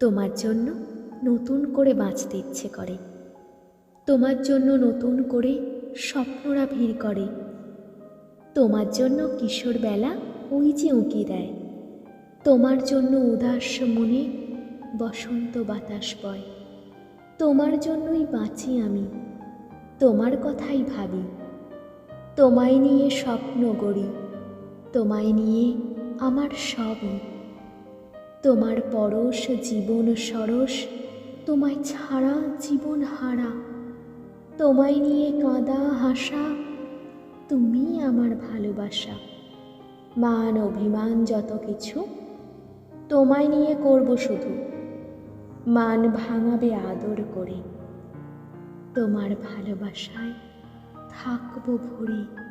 তোমার জন্য নতুন করে বাঁচতে ইচ্ছে করে। তোমার জন্য নতুন করে স্বপ্নরা ভিড় করে। তোমার জন্য কিশোর বেলা ওই যে উঁকি দেয়। তোমার জন্য উদাস মনে বসন্ত বাতাস বয়। তোমার জন্যই বাঁচি আমি, তোমার কথাই ভাবি। তোমায় নিয়ে স্বপ্ন গড়ি, তোমায় নিয়ে আমার সবই তোমার পরশ জীবন সরস, তোমায় ছাড়া জীবন হারা। তোমায় নিয়ে কাঁদা হাসা, তুমি আমার ভালোবাসা। মান অভিমান যত কিছু, তোমায় নিয়ে করব শুধু। মান ভাঙাবে আদর করে, তোমার ভালোবাসায় থাকব ভরে।